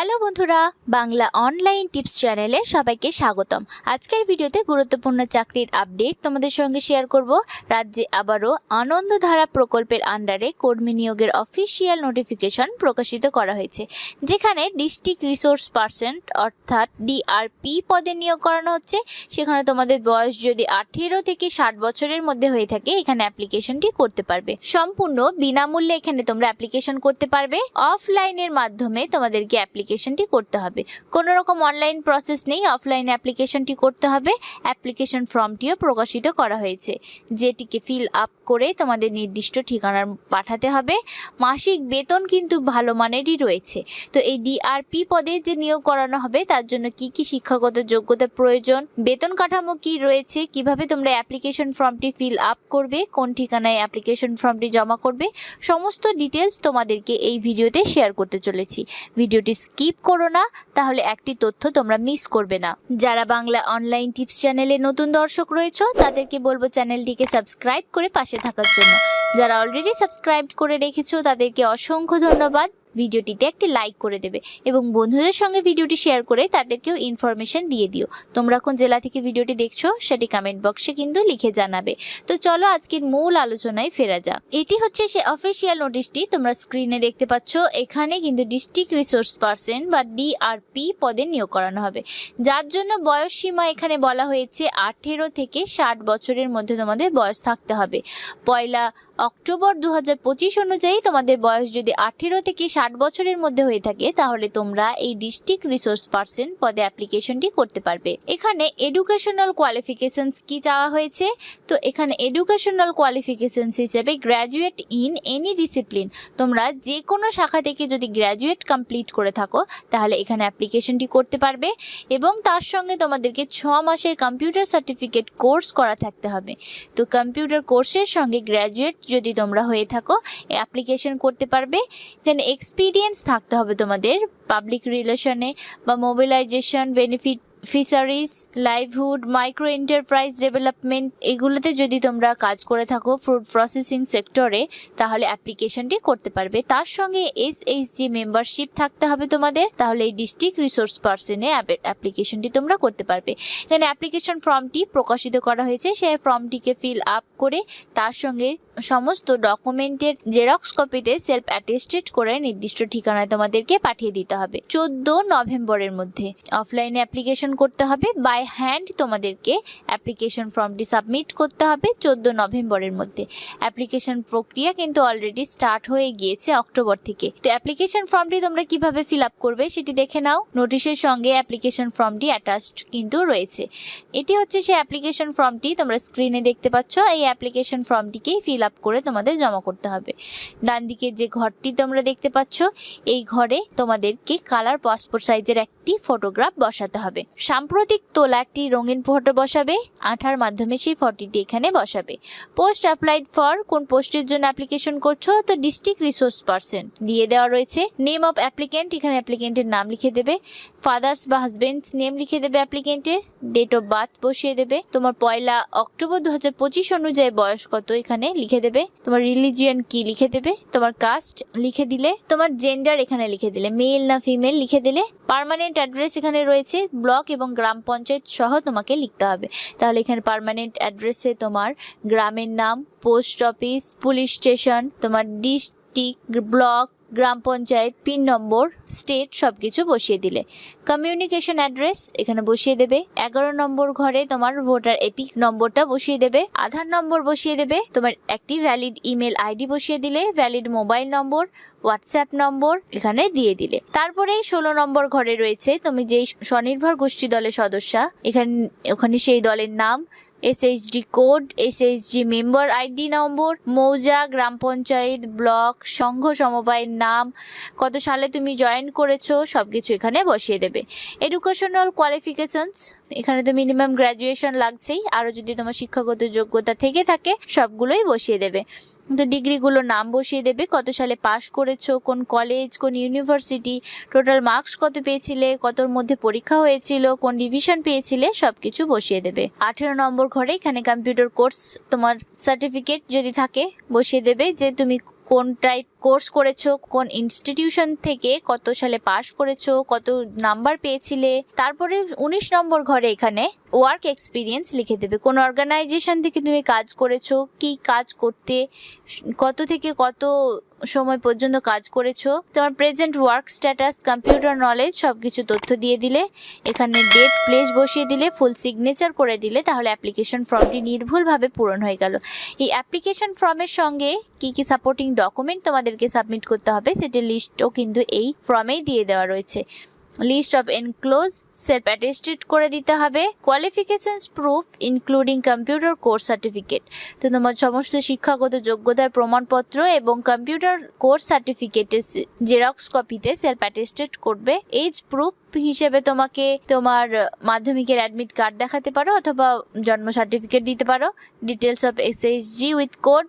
Hello বন্ধুরা, Bangla online tips চ্যানেলে সবাইকে স্বাগতম। আজকের ভিডিওতে গুরুত্বপূর্ণ চাকরির আপডেট তোমাদের সঙ্গে শেয়ার করব। রাজ্যে আবারও আনন্দধারা প্রকল্পের আন্ডারে কর্মী নিয়োগের অফিসিয়াল নোটিফিকেশন প্রকাশিত করা হয়েছে, যেখানে ডিস্ট্রিক্ট রিসোর্স পার্সন অর্থাৎ ডিআরপি পদে নিয়োগ করানো হচ্ছে। সেখানে তোমাদের বয়স যদি আঠেরো থেকে ষাট বছরের মধ্যে হয়ে থাকে, এখানে অ্যাপ্লিকেশনটি করতে পারবে। সম্পূর্ণ বিনামূল্যে এখানে তোমরা অ্যাপ্লিকেশন করতে পারবে। অফলাইনের মাধ্যমে তোমাদেরকে অ্যাপ্লিকেশনটি করতে হবে। কোনো রকম অনলাইন প্রসেস নেই, অফলাইনে অ্যাপ্লিকেশনটি করতে হবে। অ্যাপ্লিকেশন ফর্মটিও প্রকাশিত করা হয়েছে, যেটিকে ফিল আপ করে তোমাদের নির্দিষ্ট ঠিকানার পাঠাতে হবে। মাসিক বেতন কিন্তু ভালো মানেরই রয়েছে। তো এই ডিআরপি পদে যে নিয়োগ করানো হবে, তার জন্য কি কি শিক্ষাগত যোগ্যতা প্রয়োজন, বেতন কাঠামো কি রয়েছে, কীভাবে তোমরা অ্যাপ্লিকেশন ফর্মটি ফিল আপ করবে, কোন ঠিকানায় অ্যাপ্লিকেশন ফর্মটি জমা করবে, সমস্ত ডিটেলস তোমাদেরকে এই ভিডিওতে শেয়ার করতে চলেছি। ভিডিওটি স্কিপ করো না, তাহলে একটি তথ্য তোমরা মিস করবে না। যারা বাংলা অনলাইন টিপস চ্যানেলে নতুন দর্শক রয়েছে, তাদেরকে বলব চ্যানেলটিকে সাবস্ক্রাইব করে পাশে থাকার জন্য। যারা অলরেডি সাবস্ক্রাইব করে রেখেছো, তাদেরকে অসংখ্য ধন্যবাদ। ভিডিওটিতে একটি লাইক করে দেবে এবং বন্ধুদের সঙ্গে ভিডিওটি শেয়ার করে তাদেরকেও ইনফরমেশন দিয়ে দিও। তোমরা কোন জেলা থেকে ভিডিওটি দেখছ সেটি কমেন্ট বক্সে কিন্তু লিখে জানাবে। তো চলো আজকের মূল আলোচনায় ফেরা যাক। এটি হচ্ছে সে অফিসিয়াল নোটিশটি তোমরা স্ক্রিনে দেখতে পাচ্ছ। এখানে কিন্তু ডিস্ট্রিক্ট রিসোর্স পার্সন বা ডিআরপি পদে নিয়োগ করানো হবে। যার জন্য বয়স সীমা এখানে বলা হয়েছে আঠেরো থেকে ষাট বছরের মধ্যে তোমাদের বয়স থাকতে হবে। পয়লা অক্টোবর দু হাজার পঁচিশ অনুযায়ী তোমাদের বয়স যদি আঠেরো থেকে ষাট বছরের মধ্যে হয়ে থাকে, তাহলে তোমরা এই ডিস্ট্রিক্ট রিসোর্স পার্সন পদে অ্যাপ্লিকেশনটি করতে পারবে। এখানে এডুকেশনাল কোয়ালিফিকেশনস কি চাওয়া হয়েছে? তো এখানে এডুকেশনাল কোয়ালিফিকেশনস হিসেবে গ্র্যাজুয়েট ইন এনি ডিসিপ্লিন তোমরা যে কোনো শাখা থেকে যদি গ্র্যাজুয়েট কমপ্লিট করে থাকো, তাহলে এখানে অ্যাপ্লিকেশনটি করতে পারবে এবং তার সঙ্গে তোমাদেরকে ছ মাসের কম্পিউটার সার্টিফিকেট কোর্স করা থাকতে হবে। তো কম্পিউটার কোর্সের সঙ্গে গ্র্যাজুয়েট যদি তোমরা হয়ে থাকো অ্যাপ্লিকেশন করতে পারবে। এখানে এক্সপিরিয়েন্স থাকতে হবে তোমাদের পাবলিক রিলেশনে বা mobilisation benefit fisheries livelihood micro enterprise development এগুলোতে যদি তোমরা কাজ করে থাকো ফুড প্রসেসিং সেক্টরে তাহলে অ্যাপ্লিকেশনটি করতে পারবে। তার সঙ্গে এস জি মেম্বারশিপ থাকতে হবে তোমাদের। তাহলে এই ডিস্ট্রিক্ট রিসোর্স পার্সনে অ্যাপ্লিকেশনটি তোমরা করতে পারবে। এখানে অ্যাপ্লিকেশন ফর্মটি প্রকাশিত করা হয়েছে। সেই ফর্মটিকে ফিল আপ করে তার সঙ্গে সমস্ত ডকুমেন্টের জেরক্স কপিতে সেলফ অ্যাটেস্টেড করে নির্দিষ্ট ঠিকানায় তোমাদেরকে পাঠিয়ে দিতে হবে। চোদ্দ নভেম্বরের মধ্যে। অফলাইনে অ্যাপ্লিকেশন করতে হবে। বাই হ্যান্ড তোমাদেরকে অ্যাপ্লিকেশন ফর্মটি সাবমিট করতে হবে চোদ্দ নভেম্বরের মধ্যে। অ্যাপ্লিকেশন প্রক্রিয়া কিন্তু অলরেডি স্টার্ট হয়ে গিয়েছে অক্টোবর থেকে। তো অ্যাপ্লিকেশন ফর্মটি তোমরা কীভাবে ফিল আপ করবে সেটি দেখে নাও। নোটিশের সঙ্গে অ্যাপ্লিকেশন ফর্মটি অ্যাটাচড কিন্তু রয়েছে। এটি হচ্ছে সেই অ্যাপ্লিকেশন ফর্মটি তোমরা স্ক্রিনে দেখতে পাচ্ছ। এই অ্যাপ্লিকেশন ফর্মটিকেই ফিল আপ করে তোমাদের জমা করতে হবে। ডান দিকে যে ঘরটি তোমরা দেখতে পাচ্ছ, এই ঘরে তোমাদেরকে কালার পাসপোর্ট সাইজের একটি ফটোগ্রাফ বসাতে হবে। সাম্প্রতিক তোলা একটি রঙিন ফটো বসাবে, আঠার মাধ্যমে সেই ফটোটি এখানে বসাবে। পোস্ট অ্যাপ্লাইড ফর কোন পোস্টের জন্য অ্যাপ্লিকেশন করছ, তো ডিস্ট্রিক্ট রিসোর্স পার্সন দিয়ে দেওয়া রয়েছে। নেম অফ অ্যাপ্লিকেন্ট, এখানে অ্যাপ্লিকেন্টের নাম লিখে দেবে। ফাদার্স বা হাজবেন্ডস নেম লিখে দেবে অ্যাপ্লিকেন্টের। ডেট অফ বার্থ বসিয়ে দেবে। তোমার পয়লা অক্টোবর দু হাজার পঁচিশ অনুযায়ী বয়স কত, এখানে লিখে দেবে। তোমার রিলিজিয়ন কি লিখে দেবে। তোমার কাস্ট লিখে দিলে। তোমার জেন্ডার এখানে লিখে দিলে। মেল না ফিমেল লিখে দিলে। পার্মানেন্ট অ্যাড্রেস এখানে রয়েছে ব্লক এবং গ্রাম পঞ্চায়েত সহ তোমাকে লিখতে হবে। তাহলে এখানে পারমানেন্ট অ্যাড্রেসে তোমার গ্রামের নাম পোস্ট অফিস পুলিশ স্টেশন তোমার ডিস্ট্রিক্ট ব্লক গ্রাম পঞ্চায়েত, পিন নম্বর, স্টেট সব কিছু বসিয়ে দিলে। কমিউনিকেশন অ্যাড্রেস এখানে বসিয়ে দেবে। এগারো নম্বর ঘরে তোমার ভোটার এপিক নম্বরটা বসিয়ে দেবে। আধার নম্বর বসিয়ে দেবে। তোমার একটি ভ্যালিড ইমেল আইডি বসিয়ে দিলে valid mobile number WhatsApp number এখানে দিয়ে দিলে। তারপরে ষোলো নম্বর ঘরে রয়েছে, তুমি যেই স্বনির্ভর গোষ্ঠী দলের সদস্যা, এখানে, ওখানে সেই দলের নাম SHD code SHD member ID number মৌজা গ্রাম পঞ্চায়েত ব্লক, সংঘ সমবায়ের নাম, কত সালে তুমি জয়েন করেছ সব কিছু এখানে বসিয়ে দেবে। এডুকেশনাল কোয়ালিফিকেশনস এখানে তো মিনিমাম গ্র্যাজুয়েশন লাগছেই আরও যদি তোমার শিক্ষাগত যোগ্যতা থেকে থাকে, সবগুলোই বসিয়ে দেবে। তো ডিগ্রিগুলোর নাম বসিয়ে দেবে। কত সালে পাশ করেছ? কোন কলেজ কোন ইউনিভার্সিটি টোটাল মার্কস কত পেয়েছিলে? কতর মধ্যে পরীক্ষা হয়েছিল? কোন ডিভিশন পেয়েছিলে? সব কিছু বসিয়ে দেবে। আঠেরো নম্বর ঘরে এখানে কম্পিউটার কোর্স তোমার সার্টিফিকেট যদি থাকে, বসিয়ে দেবে যে তুমি কোন টাইপ কোর্স করেছ, কোন ইনস্টিটিউশন থেকে কত সালে পাশ করেছ, কত নাম্বার পেয়েছিলে, তারপরে উনিশ নম্বর ঘরে এখানে ওয়ার্ক এক্সপিরিয়েন্স লিখে দেবে। কোন অর্গানাইজেশন থেকে তুমি কাজ করেছ, কি কাজ করতে, কত থেকে কত সময় পর্যন্ত কাজ করেছ, তোমার present work status computer knowledge সব কিছু তথ্য দিয়ে দিলে, এখানে ডেট প্লেস বসিয়ে দিলে ফুল সিগনেচার করে দিলে, তাহলে অ্যাপ্লিকেশন ফর্মটি নির্ভুলভাবে পূরণ হয়ে গেল। এই অ্যাপ্লিকেশন ফর্মের সঙ্গে কি কি সাপোর্টিং ডকুমেন্ট তোমাদেরকে সাবমিট করতে হবে। সেটির লিস্টও কিন্তু এই ফর্মেই দিয়ে দেওয়া রয়েছে। List of enclose self attested করে দিতে হবে। Qualifications proof including computer course certificate তো তোমার সমস্ত শিক্ষাগত যোগ্যতার প্রমাণপত্র এবং কম্পিউটার কোর্স সার্টিফিকেটের জেরক্স কপিতে সেলফ অ্যাটেস্টেড করবে। এজ প্রুফ হিসেবে তোমাকে তোমার মাধ্যমিকের অ্যাডমিট কার্ড দেখাতে পারো অথবা জন্ম সার্টিফিকেট দিতে পারো। Details of SSG with code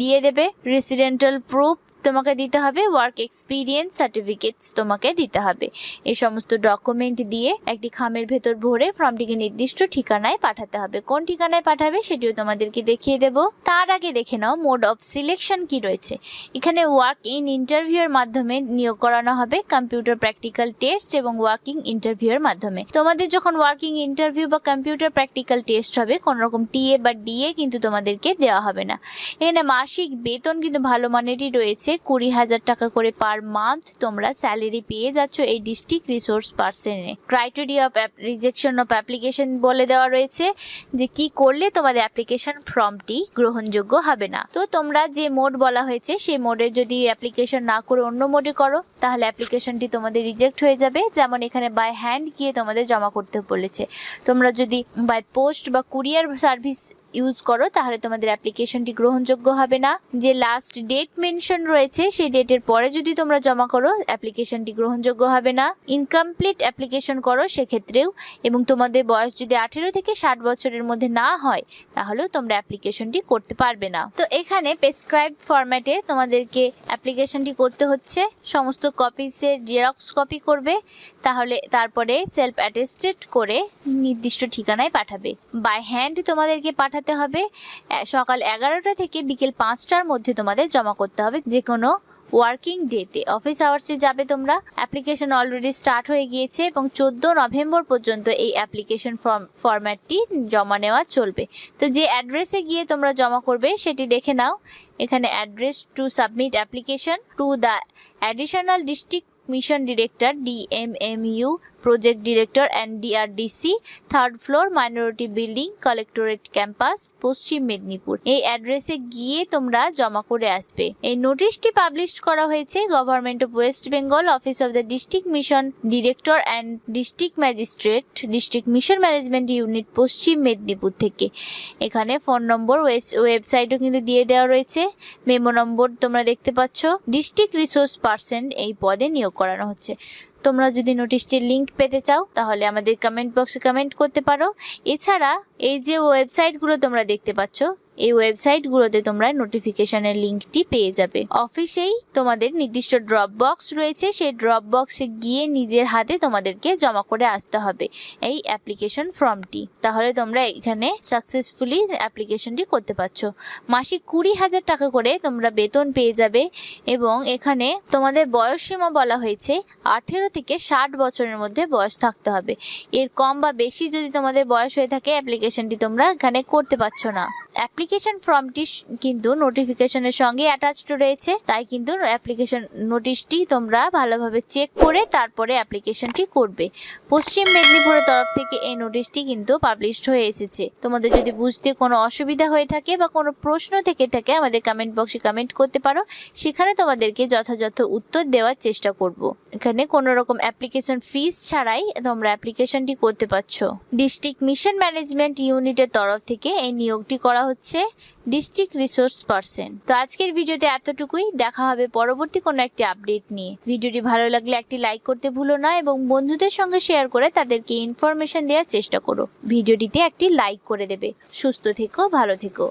দিয়ে দেবে। রেসিডেন্টাল প্রুফ তোমাকে দিতে হবে। ওয়ার্ক এক্সপিরিয়েন্স সার্টিফিকেটস তোমাকে দিতে হবে। এই সমস্ত ডকুমেন্ট দিয়ে একটি খামের ভেতর ভরে ফর্মটিকে নির্দিষ্ট ঠিকানায় পাঠাতে হবে। কোন ঠিকানায় পাঠাবে সেটিও তোমাদেরকে দেখিয়ে দেব। তার আগে দেখে নাও মোড অফ সিলেকশন কি রয়েছে। এখানে ওয়ার্ক ইন ইন্টারভিউর মাধ্যমে নিয়োগ করানো হবে কম্পিউটার প্র্যাকটিক্যাল টেস্ট এবং ওয়ার্কিং ইন্টারভিউর মাধ্যমে। তোমাদের যখন ওয়ার্কিং ইন্টারভিউ বা কম্পিউটার প্র্যাকটিক্যাল টেস্ট হবে কোনো রকম টিএ বা ডিএ কিন্তু তোমাদেরকে দেওয়া হবে না। এখানে মাসিক বেতন কিন্তু ভালো মানেরই রয়েছে। কুড়ি হাজার টাকা করে পার মান্থ তোমরা স্যালারি পেয়ে যাচ্ছ এই district resource পার্সনে। Criteria of rejection of application বলে দেওয়া রয়েছে যে কি করলে তোমাদের অ্যাপ্লিকেশন ফর্মটি গ্রহণযোগ্য হবে না। তো তোমরা যে মোড বলা হয়েছে, সেই মোডে যদি অ্যাপ্লিকেশন না করে অন্য মোডে করো, তাহলে অ্যাপ্লিকেশনটি তোমাদের রিজেক্ট হয়ে যাবে। যেমন এখানে বাই হ্যান্ড গিয়ে তোমাদের জমা করতে বলেছে। তোমরা যদি বাই পোস্ট বা কুরিয়ার সার্ভিস ইউজ করো, তাহলে তোমাদের অ্যাপ্লিকেশনটি গ্রহণযোগ্য হবে না। যে লাস্ট ডেট মেনশন রয়েছে, সেই ডেটের পরে যদি তোমরা জমা করো অ্যাপ্লিকেশনটি গ্রহণযোগ্য হবে না। ইনকমপ্লিট অ্যাপ্লিকেশন করো, সেক্ষেত্রেও, এবং তোমাদের বয়স যদি আঠেরো থেকে ষাট বছরের মধ্যে না হয়, তাহলেও তোমরা অ্যাপ্লিকেশনটি করতে পারবে না। তো এখানে প্রেসক্রাইব ফরম্যাটে তোমাদেরকে অ্যাপ্লিকেশনটি করতে হচ্ছে। সমস্ত কপিসের জেরক্স কপি করবে, তাহলে তারপরে সেলফ অ্যাটেস্টেড করে নির্দিষ্ট ঠিকানায় পাঠাবে। বাই হ্যান্ড তোমাদেরকে পাঠাতে হবে। সকাল এগারোটা থেকে বিকেল পাঁচটার মধ্যে তোমাদের জমা করতে হবে যে কোনো ওয়ার্কিং ডেতে। অফিস আওয়ার্সে যাবে তোমরা। অ্যাপ্লিকেশন অলরেডি স্টার্ট হয়ে গিয়েছে এবং চোদ্দ নভেম্বর পর্যন্ত এই অ্যাপ্লিকেশন ফর্ম, ফরম্যাটটি জমা নেওয়া চলবে। তো যে অ্যাড্রেসে গিয়ে তোমরা জমা করবে সেটি দেখে নাও। এখানে address to submit application to the additional district mission director DMMU project director and DRDC third floor minority building collectorate campus Paschim Medinipur. এই অ্যাড্রেসে গিয়ে তোমরা জমা করে আসবে। এই নোটিশটি পাবলিশ করা হয়েছে government of West Bengal office of the district mission director and district magistrate district mission management unit Paschim Medinipur থেকে। এখানে ফোন নম্বর ওয়েবসাইটও কিন্তু দিয়ে দেওয়া রয়েছে। মেমো নম্বর তোমরা দেখতে পাচ্ছ। ডিস্ট্রিক্ট রিসোর্স পার্সন এই পদে নিয়োগ করানো হচ্ছে। তোমরা যদি নোটিশটির লিঙ্ক পেতে চাও, তাহলে আমাদের কমেন্ট বক্সে কমেন্ট করতে পারো। এছাড়া এই যে ওয়েবসাইটগুলো তোমরা দেখতে পাচ্ছ এই ওয়েবসাইটগুলোতে তোমরা নোটিফিকেশনের লিংকটি পেয়ে যাবে। অফিসেই তোমাদের নির্দিষ্ট ড্রপ বক্স রয়েছে, সেই ড্রপ বক্সে গিয়ে নিজের হাতে তোমাদেরকে জমা করে আসতে হবে এই অ্যাপ্লিকেশন ফর্মটি তাহলে তোমরা এখানে সাকসেসফুলি অ্যাপ্লিকেশনটি করতে পারছ। মাসিক কুড়ি হাজার টাকা করে তোমরা বেতন পেয়ে যাবে এবং এখানে তোমাদের বয়স সীমা বলা হয়েছে, আঠেরো থেকে ষাট বছরের মধ্যে বয়স থাকতে হবে। এর কম বা বেশি যদি তোমাদের বয়স হয়ে থাকে অ্যাপ্লিকেশনটি তোমরা এখানে করতে পারছ না। অ্যাপ্লিকেশন ফর্মটি কিন্তু নোটিফিকেশনের সঙ্গে অ্যাটাচড রয়েছে। তাই কিন্তু অ্যাপ্লিকেশন নোটিশটি তোমরা ভালোভাবে চেক করে তারপরে অ্যাপ্লিকেশনটি করবে। পশ্চিম মেদিনীপুরের তরফ থেকে এই নোটিশটি কিন্তু পাবলিশড হয়ে এসেছে। তোমাদের যদি বুঝতে কোনো অসুবিধা হয়ে থাকে বা কোনো প্রশ্ন থেকে থাকে, আমাদের কমেন্ট বক্সে কমেন্ট করতে পারো। সেখানে তোমাদেরকে যথাযথ উত্তর দেওয়ার চেষ্টা করব। এখানে কোনো রকম অ্যাপ্লিকেশন ফিস ছাড়াই তোমরা অ্যাপ্লিকেশনটি করতে পারছ। ডিস্ট্রিক্ট মিশন ম্যানেজমেন্ট ইউনিটের তরফ থেকে এই নিয়োগটি করা হচ্ছে ডিস্ট্রিক্ট রিসোর্স পার্সন তো আজকের ভিডিওতে এতটুকুই। দেখা হবে পরবর্তী কোনো একটি আপডেট নিয়ে। ভিডিওটি ভালো লাগলে একটি লাইক করতে ভুলো না এবং বন্ধুদের সঙ্গে শেয়ার করে তাদেরকে ইনফরমেশন দেওয়ার চেষ্টা করো। ভিডিওটিতে একটি লাইক করে দেবে। সুস্থ থেকো, ভালো থেকো।